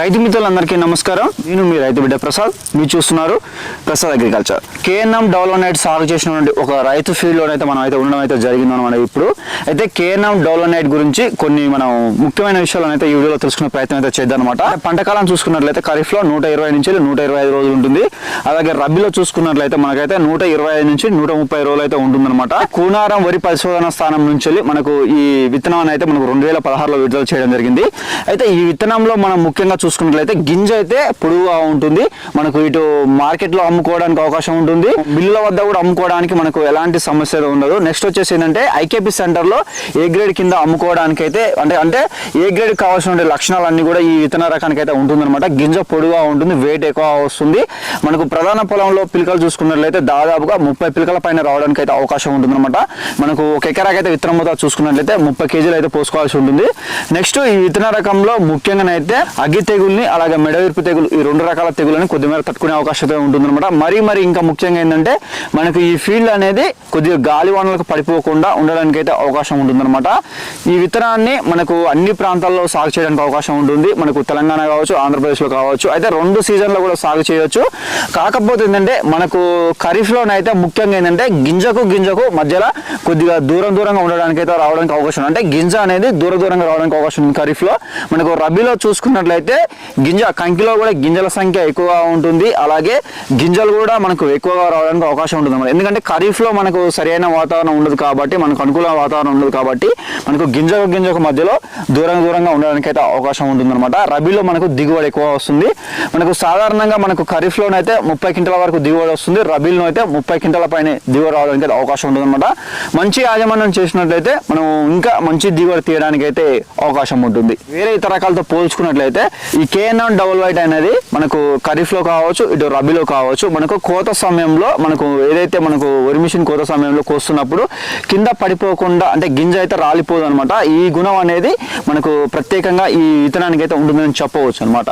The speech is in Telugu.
రైతు మిత్రులందరికీ నమస్కారం. నేను మీ రైతు బిడ్డ ప్రసాద్. మీరు చూస్తున్నారు ప్రసాద్ అగ్రికల్చర్. కేఎన్ఎం డెవలప్మెంట్ సాగు చేసినటువంటి ఒక రైతు ఫీల్డ్లో అయితే మనం అయితే ఉండడం అయితే జరిగింది అనమాట ఇప్పుడు. అయితే కేఎన్ఎం డెవలప్మెంట్ గురించి కొన్ని మనం ముఖ్యమైన విషయాలను అయితే ఈ వీడియోలో తెలుసుకునే ప్రయత్నం అయితే చేద్దాం అనమాట పంటకాలం చూసుకున్నట్లయితే ఖరీఫ్లో నూట ఇరవై నుంచి నూట ఇరవై ఐదు రోజులు ఉంటుంది. అలాగే రబీలో చూసుకున్నట్లయితే మనకైతే నూట ఇరవై ఐదు నుంచి నూట ముప్పై రోజులు అయితే ఉంటుందన్నమాట కూనారం వరి పరిశోధన స్థానం నుంచి మనకు ఈ విత్తనాన్ని అయితే మనకు రెండు వేల పదహారులో విడుదల చేయడం జరిగింది. అయితే ఈ విత్తనంలో మనం ముఖ్యంగా చూసుకున్నట్లయితే గింజ అయితే పొడుగుగా ఉంటుంది. మనకు ఇటు మార్కెట్లో అమ్ముకోవడానికి అవకాశం ఉంటుంది. బిల్లుల వద్ద కూడా అమ్ముకోవడానికి మనకు ఎలాంటి సమస్య ఉండదు. నెక్స్ట్ వచ్చేసి ఏంటంటే ఐకేపీ సెంటర్లో ఏ గ్రేడ్ కింద అమ్ముకోవడానికి అయితే అంటే అంటే ఏ గ్రేడ్ కావాల్సిన లక్షణాలన్నీ కూడా ఈ విత్తన రకానికి అయితే ఉంటుందన్నమాట. గింజ పొడుగా ఉంటుంది వెయిట్ ఎక్కువ వస్తుంది. మనకు ప్రధాన పొలంలో పిలకలు చూసుకున్నట్లయితే దాదాపుగా ముప్పై పిలకల పైన రావడానికి అయితే అవకాశం ఉంటుందన్నమాట. మనకు ఒక ఎకరాకి అయితే విత్తనం మొత్తం చూసుకున్నట్లయితే ముప్పై కేజీలు అయితే పోసుకోవాల్సి ఉంటుంది. నెక్స్ట్ ఈ విత్తన రకంలో ముఖ్యంగానైతే అగ్గి తెగుల్ని అలాగే మెడవిరుపు తెగులు ఈ రెండు రకాల తెగులని కొద్దిమేర తట్టుకునే అవకాశం ఉంటుందన్నమాట. మరి మరి ఇంకా ముఖ్యంగా ఏంటంటే మనకు ఈ ఫీల్డ్ అనేది కొద్దిగా గాలి వానలకు పడిపోకుండా ఉండడానికి అయితే అవకాశం ఉంటుందన్నమాట. ఈ విత్తనాన్ని మనకు అన్ని ప్రాంతాల్లో సాగు చేయడానికి అవకాశం ఉంటుంది. మనకు తెలంగాణ కావచ్చు ఆంధ్రప్రదేశ్లో కావచ్చు అయితే రెండు సీజన్లో కూడా సాగు చేయవచ్చు కాకపోతే ఏంటంటే మనకు ఖరీఫ్లోనైతే ముఖ్యంగా ఏంటంటే గింజకు గింజకు మధ్యలో కొద్దిగా దూరం దూరంగా ఉండడానికి అయితే రావడానికి అవకాశం ఉంది. అంటే గింజ అనేది దూర దూరంగా రావడానికి అవకాశం ఉంది ఖరీఫ్లో. మనకు రబీలో చూసుకున్నట్లయితే గింజ కంకిలో కూడా గింజల సంఖ్య ఎక్కువగా ఉంటుంది. అలాగే గింజలు కూడా మనకు ఎక్కువగా రావడానికి అవకాశం ఉంటుంది అన్నమాట. ఎందుకంటే ఖరీఫ్లో మనకు సరైన వాతావరణం ఉండదు కాబట్టి మనకు అనుకూల వాతావరణం ఉండదు కాబట్టి మనకు గింజకు గింజకు మధ్యలో దూరం దూరంగా ఉండడానికి అయితే అవకాశం ఉంటుందన్నమాట. రబీలో మనకు దిగుబడి ఎక్కువ వస్తుంది. మనకు సాధారణంగా మనకు ఖరీఫ్లోనైతే ముప్పై క్వింటల వరకు దిగుబడి వస్తుంది. రబీలో అయితే ముప్పై క్వింటల పైన దిగుబడి రావడానికి అయితే అవకాశం ఉంటుందన్నమాట. మంచి యాజమాన్యం చేసినట్లయితే మనం ఇంకా మంచి దిగుబడి తీయడానికి అయితే అవకాశం ఉంటుంది. వేరే ఇతర రకాలతో పోల్చుకున్నట్లయితే ఈ కేఎన్ఆర్ డబుల్ వైట్ అనేది మనకు ఖరీఫ్లో కావచ్చు ఇటు రబీలో కావచ్చు మనకు కోత సమయంలో మనకు ఏదైతే మనకు వరి మిషన్ కోత సమయంలో కోస్తున్నప్పుడు కింద పడిపోకుండా అంటే గింజ అయితే రాలిపోదు అనమాట ఈ గుణం అనేది మనకు ప్రత్యేకంగా ఈ విత్తనానికి అయితే ఉంటుందని చెప్పవచ్చు అనమాట